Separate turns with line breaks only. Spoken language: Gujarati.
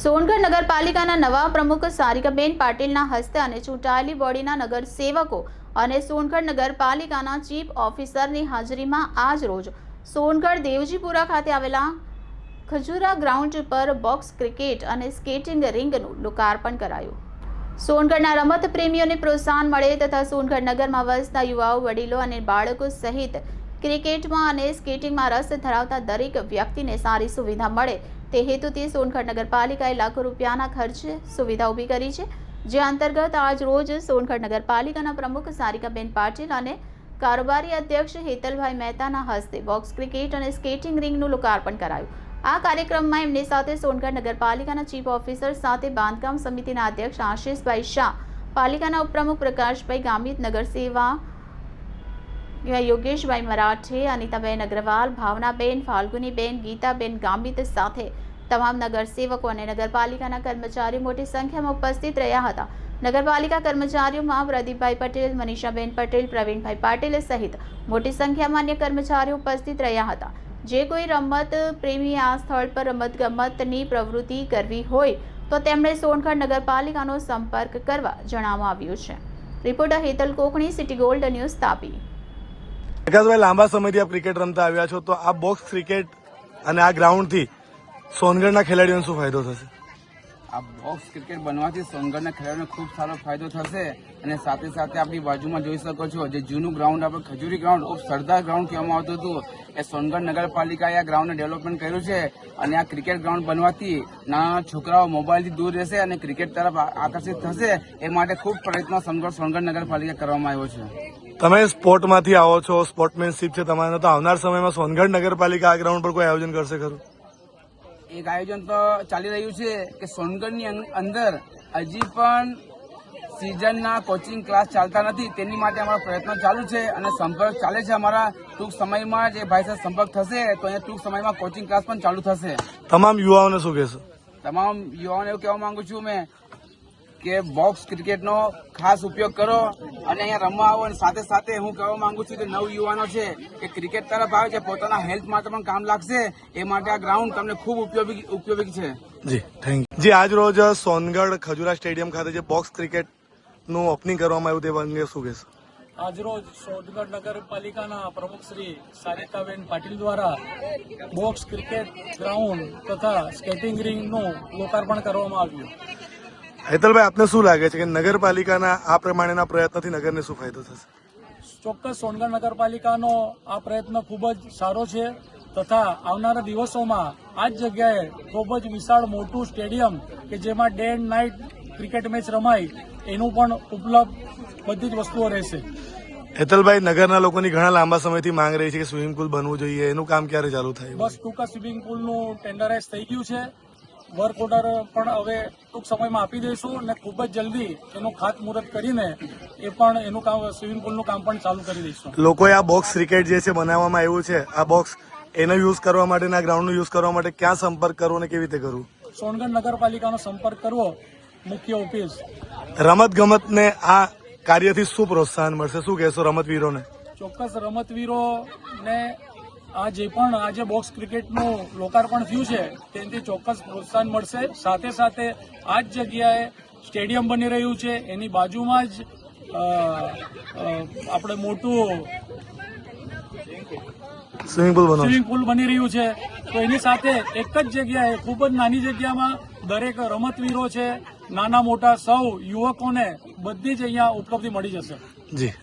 સોનગઢ નગરપાલિકાના નવા પ્રમુખ સારિકાબેન પાટીલના હસ્તે અને ચૂંટાયેલી બોડીના નગર સેવકો અને સોનગઢ નગરપાલિકાના ચીફ ઓફિસરની હાજરીમાં આજ રોજ સોનગઢ દેવજીપુરા ખાતે આવેલા ખજુરા ગ્રાઉન્ડ પર બોક્સ ક્રિકેટ અને સ્કેટિંગ રિંગનું લોકાર્પણ કરાયું. સોનગઢના રમત પ્રેમીઓને પ્રોત્સાહન મળે તથા સોનગઢ નગરમાં વસતા યુવાઓ, વડીલો અને બાળકો સહિત ક્રિકેટમાં અને સ્કેટિંગમાં રસ ધરાવતા દરેક વ્યક્તિને સારી સુવિધા મળે તે હેતુથી સોનગઢ નગરપાલિકાએ લાખો રૂપિયાના ખર્ચે સુવિધા ઊભી કરી છે. જે અંતર્ગત આજ રોજ સોનગઢ નગરપાલિકાના પ્રમુખ સારિકાબેન પાટીલ અને કારોબારી અધ્યક્ષ હેતલભાઈ મહેતાના હસ્તે બોક્સ ક્રિકેટ અને સ્કેટિંગ રિંગનું લોકાર્પણ કરાયું. આ કાર્યક્રમમાં એમની સાથે સોનગઢ નગરપાલિકાના ચીફ ઓફિસર સાથે બાંધકામ સમિતિના અધ્યક્ષ આશિષભાઈ શાહ, પાલિકાના ઉપપ્રમુખ પ્રકાશભાઈ ગામિત નગર સેવા યોગેશભાઈ મરાઠે, અનિતાબેન અગ્રવાલ, ભાવનાબેન ફાલ્ગુનીબેન, ગીતાબેન ગામિત સાથે તમામ નગરસેવકો અને નગરપાલિકાના કર્મચારીઓ મોટી સંખ્યામાં ઉપસ્થિત રહ્યા હતા. નગરપાલિકા કર્મચારીઓમાં પ્રદીપભાઈ પટેલ, મનીષાબેન પટેલ, પ્રવીણભાઈ પાટીલ સહિત મોટી સંખ્યામાં અન્ય કર્મચારીઓ ઉપસ્થિત રહ્યા હતા. જે કોઈ રમત પ્રેમી આ સ્થળ પર રમતગમતની પ્રવૃત્તિ કરવી હોય તો તેમણે સોનગઢ નગરપાલિકાનો સંપર્ક કરવા જણાવવામાં આવ્યું છે. Reporter Hetal Kokani, city gold news Tapi.
Vikasbhai, લાંબા સમયથી આપ ક્રિકેટ રમતા આવ્યા છો, તો આ બોક્સ ક્રિકેટ અને આ ગ્રાઉન્ડથી સોનગઢના ખેલાડીઓને શું ફાયદો થશે?
આ બોક્સ ક્રિકેટ બનવાથી સોનગઢના ખેલાડીઓને ખૂબ સારો ફાયદો થશે અને સાથે સાથે આપણી બાજુમાં જોઈ શકો છો જે જૂનું ગ્રાઉન્ડ આપણે Khajuri ground of Sardar ground કહેવામાં આવતું હતું. એ સોનગઢ નગરપાલિકાએ આ ગ્રાઉન્ડને ડેવલપમેન્ટ કર્યું છે અને આ ક્રિકેટ ગ્રાઉન્ડ બનવાથી નાના છોકરાઓ મોબાઈલથી દૂર રહેશે અને ક્રિકેટ તરફ આકર્ષિત થશે એ માટે ખૂબ પ્રયત્નો સોનગઢ સોનગઢ નગરપાલિકા કરવામાં આવ્યો છે.
તમે સ્પોર્ટમાંથી આવો છો સ્પોર્ટમેનશીપ છે તમારે, તો આવનાર સમયમાં સોનગઢ નગરપાલિકા આ ગ્રાઉન્ડ પર કોઈ આયોજન કરશે ખરું?
એક આયોજન તો ચાલી રહ્યું છે કે સોનગઢની અંદર હજી પણ સિઝનના કોચિંગ ક્લાસ ચાલતા નથી. તેની માટે અમારા પ્રયત્નો ચાલુ છે અને સંપર્ક ચાલે છે અમારા. ટૂંક સમયમાં જે ભાઈ સાથે સંપર્ક થશે તો અહીંયા ટૂંક સમયમાં કોચિંગ ક્લાસ પણ ચાલુ થશે.
તમામ યુવાઓને શું કહેશો?
તમામ યુવાઓને એવું કહેવા માંગુ છું મેં કે બોક્સ ક્રિકેટનો ખાસ ઉપયોગ કરો અને અહીંયા રમવા આવો અને સાથે સાથે હું કહેવા માંગુ છું કે નવ યુવાનો છે કે ક્રિકેટ તરફ આવે છે પોતાના હેલ્થ માટે પણ કામ લાગશે. એ માટે આ ગ્રાઉન્ડ તમને ખૂબ ઉપયોગી ઉપયોગી છે.
જી થેન્ક યુ જી આજ રોજ સોનગઢ ખજુરા સ્ટેડિયમ ખાતે જે બોક્સ ક્રિકેટનું ઓપનિંગ કરવામાં આવ્યું તે અંગે શું કહેશો?
આજરોજ સોનગઢ નગરપાલિકાના પ્રમુખ શ્રી સારિકાબેન પાટીલ દ્વારા બોક્સ ક્રિકેટ ગ્રાઉન્ડ તથા સ્કેટિંગ રિંગનું લોકાર્પણ કરવામાં આવ્યું.
હેતલભાઈ આપને શું લાગે છે કે નગરપાલિકાના આ પ્રમાણેના પ્રયત્નથી નગરને શું ફાયદો થશે?
ચોક્કસ સોનગઢ નગરપાલિકાનો આ પ્રયત્ન ખૂબ જ સારો છે તથા આવનારા દિવસોમાં આ જ જગ્યાએ ખૂબ જ વિશાળ મોટું સ્ટેડિયમ કે જેમાં day and night cricket match રમાય એનું પણ ઉપલબ્ધ બધી જ વસ્તુઓ રહેશે.
હેતલભાઈ નગરના લોકોની ઘણા લાંબા સમયથી માંગ રહી છે કે સ્વિમિંગ પુલ બનવું જોઈએ. એનું કામ ક્યારે ચાલુ થાય?
બસ ટૂંકા સ્વિમિંગ પુલનું ટેન્ડરાઇઝ થઈ ગયું છે. વર્ક ઓર્ડર પણ હવે ટૂંક સમયમાં આપી દઈશું અને ખૂબ જ જલ્દી એનું ખાતમુહૂર્ત કરીને એ પણ એનું કામ સ્વિમિંગ પુલનું કામ પણ ચાલુ કરી દઈશું.
લોકોએ આ બોક્સ ક્રિકેટ જે છે બનાવવામાં આવ્યું છે આ બોક્સ એનો યુઝ કરવા માટે આ ગ્રાઉન્ડનો યુઝ કરવા માટે ક્યાં સંપર્ક કરવો અને કેવી રીતે કરવું?
સોનગઢ નગરપાલિકાનો સંપર્ક કરવો મુખ્ય ઓફિસ.
રમત ગમતને આ કાર્યથી શું પ્રોત્સાહન મળશે? શું કહેશો રમતવીરોને?
ચોક્કસ રમતવીરોને આ જે પણ આજે બોક્સ ક્રિકેટનું લોકાર્પણ થયું છે તેનાથી ચોક્કસ પ્રોત્સાહન મળશે. સાથે સાથે આ જ જગ્યાએ સ્ટેડિયમ બની રહ્યું છે. એની બાજુમાં જ આપણે મોટું
સ્વિમિંગ પુલ
બની રહ્યું છે. તો એની સાથે એક જ જગ્યાએ ખૂબ જ નાની જગ્યામાં દરેક રમતવીરો છે નાના મોટા સૌ યુવકોને બધી જ અહીંયા ઉપલબ્ધિ મળી જશે.
જી